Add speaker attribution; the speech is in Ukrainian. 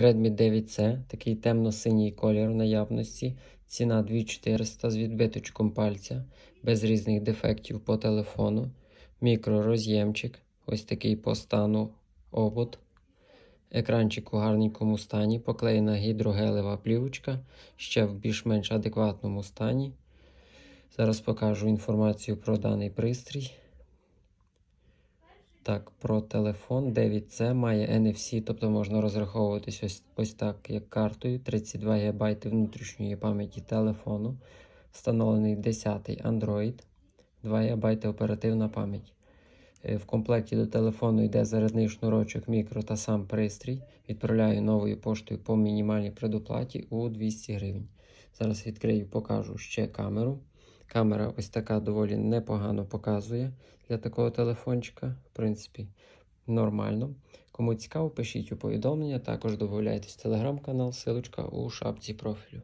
Speaker 1: Redmi 9C, такий темно-синій колір в наявності. Ціна 2400 з відбиточком пальця, без різних дефектів по телефону. Мікророз'ємчик, ось такий по стану обод. Екранчик у гарненькому стані, поклеєна гідрогелева плівочка, ще в більш-менш адекватному стані. Зараз покажу інформацію про даний пристрій. Так, про телефон 9C має NFC, тобто можна розраховуватись ось, ось так, як картою. 32 ГБ внутрішньої пам'яті телефону. Встановлений 10 Android, 2 ГБ оперативна пам'ять. Е, В комплекті до телефону йде зарядний шнурочок мікро та сам пристрій. Відправляю новою поштою по мінімальній предоплаті у 200 гривень. Зараз відкрию, покажу ще камеру. Камера ось така доволі непогано показує для такого телефончика. В принципі, нормально. Кому цікаво, пишіть у повідомлення. Також додайтесь в телеграм-канал, силочка у шапці профілю.